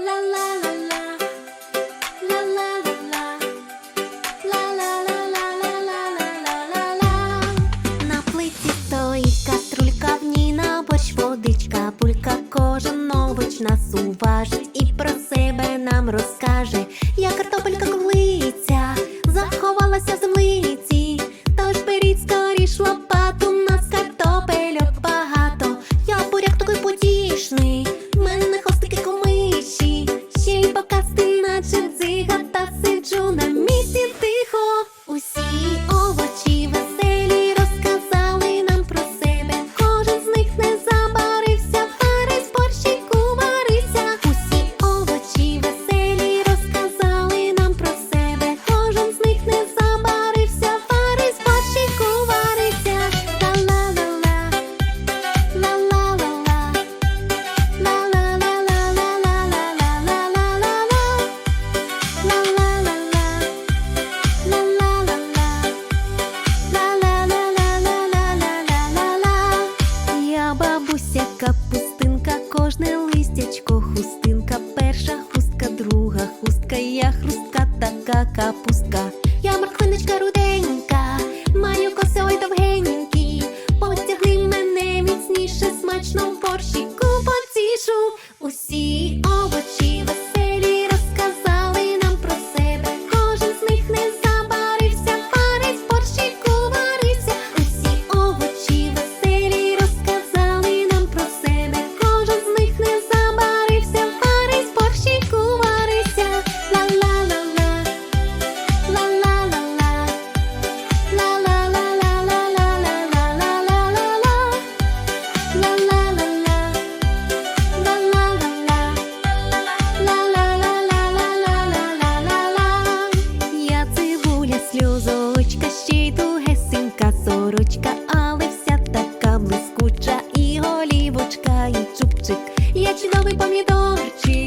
На плитці стоїть каструлька, в ній на водичка, пулька, кожен нович нас уважить і про себе нам розповідає хустинка, пустинка, кожне листячко, хустинка, перша хустка, друга хустка, я хрустка, така капустка. Я морквиночка руденька, маю. я чудовий помідорчик.